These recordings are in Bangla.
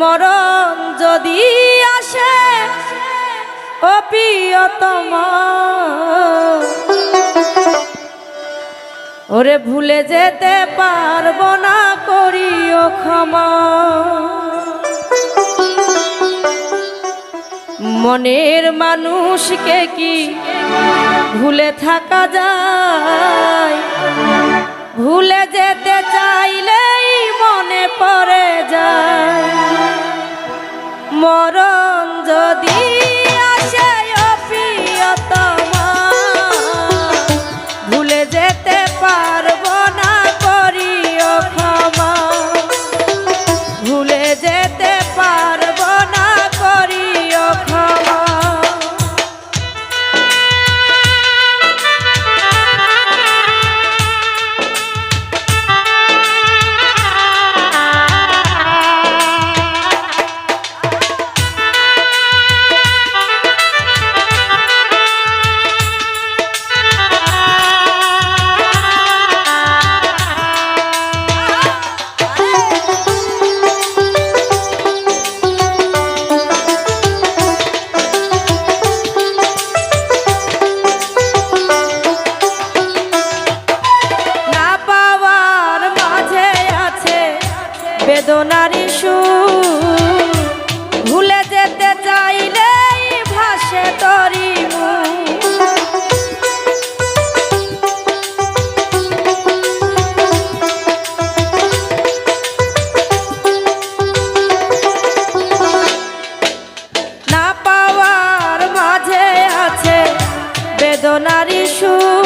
মরণ যদি আসে, ও প্রিয়তম। ওরে ভুলে যেতে পারব না, করিও ক্ষমা। মনের মানুষকে কি ভুলে থাকা যায়? ভুলে যেতে চাইলেই মনে বেদনারি সুর। ভুলে যেতে চাইলেই ভাসে তরি না পাওয়ার মাঝে আছে বেদনারি সুর।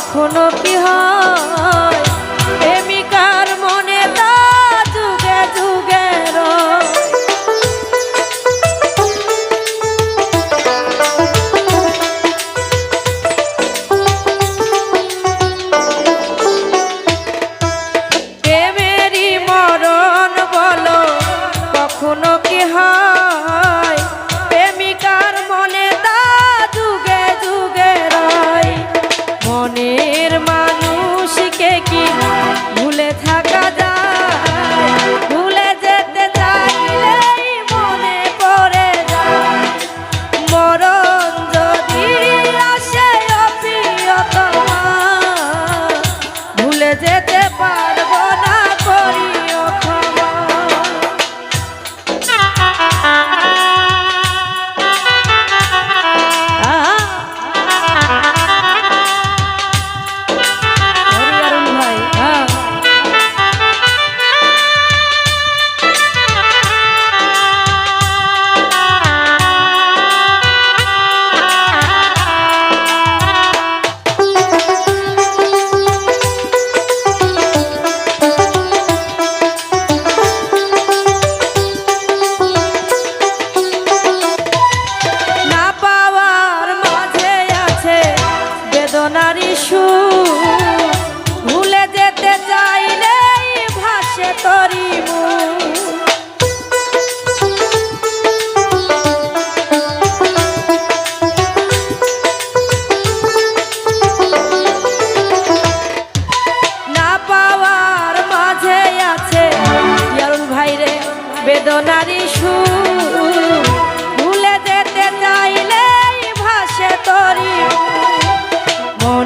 কখনো কি হয় মনে তা যুগে যুগে। প্রেমেরই মরণ বলো কখনো কি হয় বেদনারি সুর। ভুলে যেতে চাইলেই ভাসে তরি না পাওয়ার মাঝে আছে ইয়ারুল ভাইরে বেদনারি সুর। ভুলে যেতে চাইলেই ভাসে তরি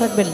থাকবেন।